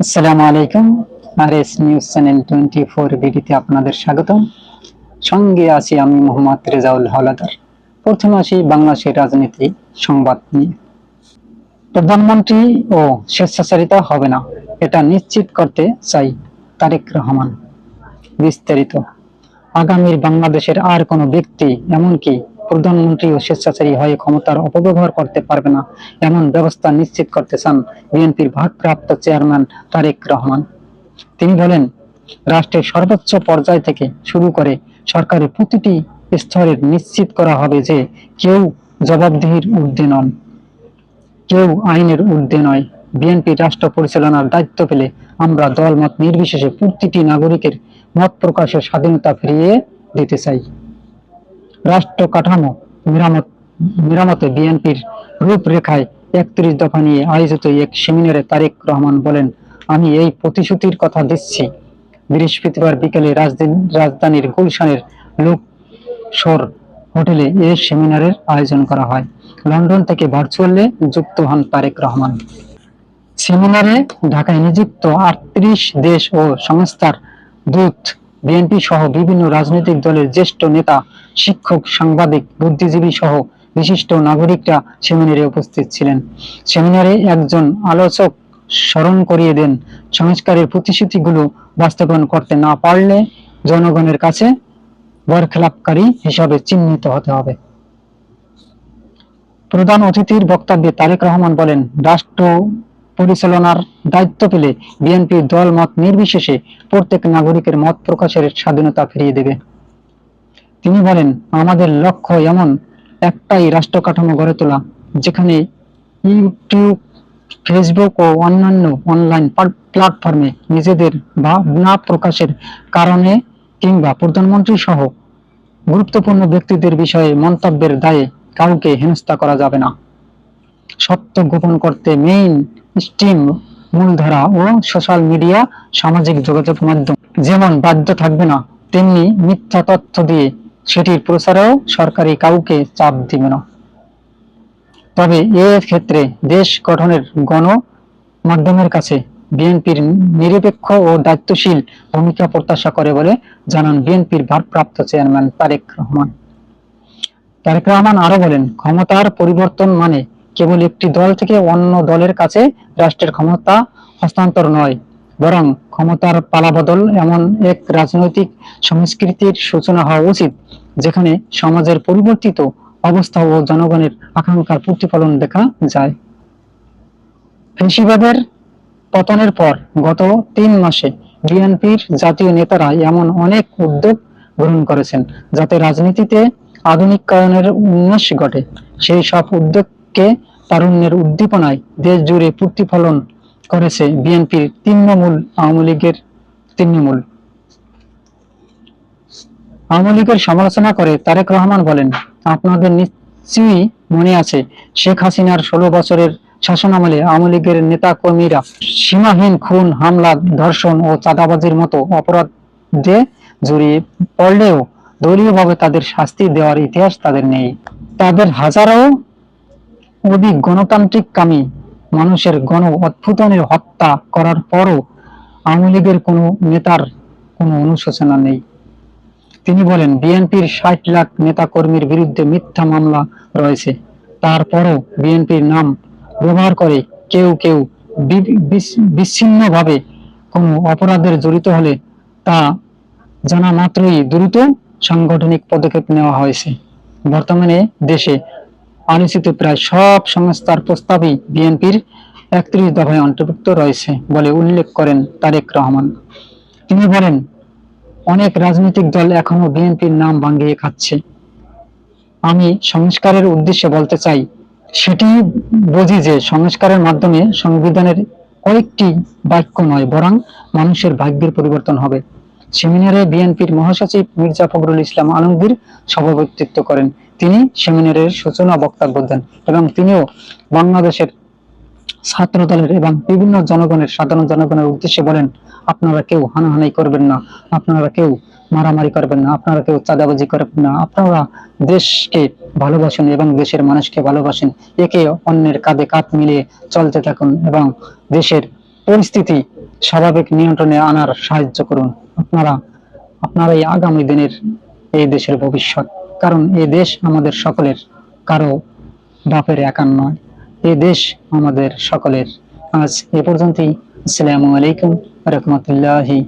আসসালামু আলাইকুম। R S news channel twenty four বিডিতে আপনাদের স্বাগতম। সঙ্গে আছি আমি মোহাম্মদ রেজাউল হলাদার। প্রথমে আসি বাংলাদেশের রাজনীতি সংবাদ নিয়ে। প্রধানমন্ত্রী ও স্বেচ্ছাচারিতা হবে না, এটা নিশ্চিত করতে চাই তারেক রহমান। বিস্তারিত। আগামীর বাংলাদেশের আর কোনো ব্যক্তি, এমনকি প্রধানমন্ত্রী ও স্বেচ্ছাচারী হয়ে ক্ষমতার অপব্যবহার করতে পারবে না, এমন ব্যবস্থা নিশ্চিত করতে চান বিএনপির ভারপ্রাপ্ত চেয়ারম্যান তারেক রহমান। তিনি বলেন, রাষ্ট্রের সর্বোচ্চ পর্যায় থেকে শুরু করে সরকারের প্রতিটি স্তরে নিশ্চিত করা হবে যে কেউ জবাবদিহির ঊর্ধ্বে নন, কেউ আইনের ঊর্ধ্বে নয়। বিএনপি রাষ্ট্র পরিচালনার দায়িত্ব পেলে আমরা দলমত নির্বিশেষে প্রতিটি নাগরিকের মত প্রকাশের স্বাধীনতা ফিরিয়ে দিতে চাই। রাষ্ট্র কাঠামো মেরামত, মেরামতে বিএনপির রূপরেখায় একত্রিশ দফা নিয়ে আয়োজিত এক সেমিনারে তারেক রহমান বলেন, আমি এই প্রতিশ্রুতির কথা দিচ্ছি। বৃহস্পতিবার বিকেলে রাজধানী রাজধানীর গুলশানের লোকসর হোটেলে এ সেমিনারের আয়োজন করা হয়। লন্ডন থেকে ভার্চুয়ালে যুক্ত হন তারেক রহমান। সেমিনারে ঢাকায় নিযুক্ত আটত্রিশ দেশ ও সংস্থার দূত বিএনপি সহ বিভিন্ন রাজনৈতিক দলের জ্যেষ্ঠ নেতা, শিক্ষক, সাংবাদিক, বুদ্ধিজীবী সহ বিশিষ্ট নাগরিকরা সেমিনারে উপস্থিত ছিলেন। সেমিনারে একজন আলোচক স্মরণ করিয়ে দেন, সংস্কারের প্রতিশ্রুতিগুলো বাস্তবায়ন করতে না পারলে জনগণের কাছে বরখেলাপকারী হিসাবে চিহ্নিত হতে হবে। প্রধান অতিথির বক্তব্যে তারেক রহমান বলেন, রাষ্ট্র পরিচালনার দায়িত্ব পেলে বিএনপি দল মত নির্বিশেষে প্রত্যেক নাগরিকের মত প্রকাশের স্বাধীনতা ফিরিয়ে দেবে। তিনি বলেন, আমাদের লক্ষ্য এমন একটাই রাষ্ট্র কাঠামো গড়ে তোলা, যেখানে ইউটিউব, ফেসবুক ও অন্যান্য অনলাইন প্ল্যাটফর্মে নিজেদের ভাবনা প্রকাশের কারণে কিংবা প্রধানমন্ত্রী সহ গুরুত্বপূর্ণ ব্যক্তিদের বিষয়ে মন্তব্যের দায়ে কাউকে হেনস্থা করা যাবে না। সত্য গোপন করতে মেইন স্ট্রিম মূলধারা ও সোশ্যাল মিডিয়া সামাজিক যোগাযোগ মাধ্যম। যেমন বাধ্য থাকবে না, তেমনি মিথ্যা তথ্য দিয়ে সেটির প্রচারেও সরকারি কাউকে চাপ দিবে না। তবে এ ক্ষেত্রে দেশ গঠনের গণ মাধ্যমের কাছে বিএনপির নিরপেক্ষ ও দায়িত্বশীল ভূমিকা প্রত্যাশা করে বলে জানান বিএনপির ভারপ্রাপ্ত চেয়ারম্যান তারেক রহমান। তারেক রহমান আরও বলেন, ক্ষমতার পরিবর্তন মানে কেবল একটি দল থেকে অন্য দলের কাছে রাষ্ট্রের ক্ষমতা হস্তান্তর নয়, বরং ক্ষমতার পালাবদল এমন এক রাজনৈতিক সংস্কৃতির সূচনা হওয়া উচিত, যেখানে সমাজের পরিবর্তিত অবস্থা ও জনগণের আকাঙ্ক্ষার প্রতিফলন দেখা যায়। ফেসিবাদের পতনের পর গত তিন মাসে বিএনপির জাতীয় নেতারা এমন অনেক উদ্যোগ গ্রহণ করেছেন, যাতে রাজনীতিতে আধুনিকায়নের উন্মেষ ঘটে। সেই সব উদ্যোগকে তারুণ্যের উদ্দীপনায় দেশ জুড়ে প্রতিফলন করেছে বিএনপির তৃণমূল আওয়ামী লীগের তৃণমূল। আওয়ামী লীগের সমালোচনা করে তারেক রহমান বলেন, আপনাদের নিশ্চয়ই মনে আছে, শেখ হাসিনার ষোলো বছরের শাসনামলে আওয়ামী লীগের নেতা কর্মীরা সীমাহীন খুন, হামলা, ধর্ষণ ও চাঁদাবাজির মতো অপরাধে জড়িয়ে পড়লেও দলীয়ভাবে তাদের শাস্তি দেওয়ার ইতিহাস তাদের নেই। তাদের হাজারো অধিক গণতান্ত্রিক কামী মানুষের গণ অভ্যুত্থানের হত্যা করার পরও আওয়ামী লীগের কোনো নেতার কোনো অনুশোচনা নেই। তিনি বলেন, বিএনপির ষাট লাখ নেতা কর্মীর বিরুদ্ধে মিথ্যা মামলা রয়েছে। তারপরও বিএনপির নাম ব্যবহার করে কেউ কেউ বিচ্ছিন্নভাবে কোনো অপরাধের জড়িত হলে তা জানা মাত্রই দ্রুত সাংগঠনিক পদক্ষেপ নেওয়া হয়েছে। বর্তমানে দেশে আলোচিত প্রায় সব সংস্থার প্রস্তাবই বিএনপির একত্রিশ দফায় অন্তর্ভুক্ত রয়েছে বলে উল্লেখ করেন তারেক রহমান। তিনি বলেন, অনেক রাজনৈতিক দল এখনও বিএনপির নাম ভাঙিয়ে খাচ্ছে। আমি সংস্কারের উদ্দেশ্যে বলতে চাই, সেটি বুঝি যে সংস্কারের মাধ্যমে সংবিধানের কয়েকটি বাক্য নয়, বরং মানুষের ভাগ্যের পরিবর্তন হবে। সেমিনারে বিএনপির মহাসচিব মির্জা ফখরুল ইসলাম আলমগীর সভাপতিত্ব করেন। তিনি সেমিনারের সূচনা বক্তব্য দেন এবং তিনিও বাংলাদেশের ছাত্র দলের এবং বিভিন্ন জনগণের, সাধারণ জনগণের উদ্দেশ্যে বলেন, আপনারা কেউ হানাহানি করবেন না, আপনারা কেউ মারামারি করবেন না, আপনারা কেউ চাঁদাবাজি করবেন না, আপনারা দেশকে ভালোবাসেন এবং দেশের মানুষকে ভালোবাসেন, একে অন্যের কাঁধে কাঁধ মিলিয়ে চলতে থাকুন এবং দেশের পরিস্থিতি স্বাভাবিক নিয়ন্ত্রণে আনার সাহায্য করুন। আপনারা আপনারাই আগামী দিনের এই দেশের ভবিষ্যৎ। কারণ এই দেশ আমাদের সকলের, কারও বাপের একান নয়। এই দেশ আমাদের সকলের। আজ এ পর্যন্তই। আসসালামু আলাইকুম রহমতুল্লাহি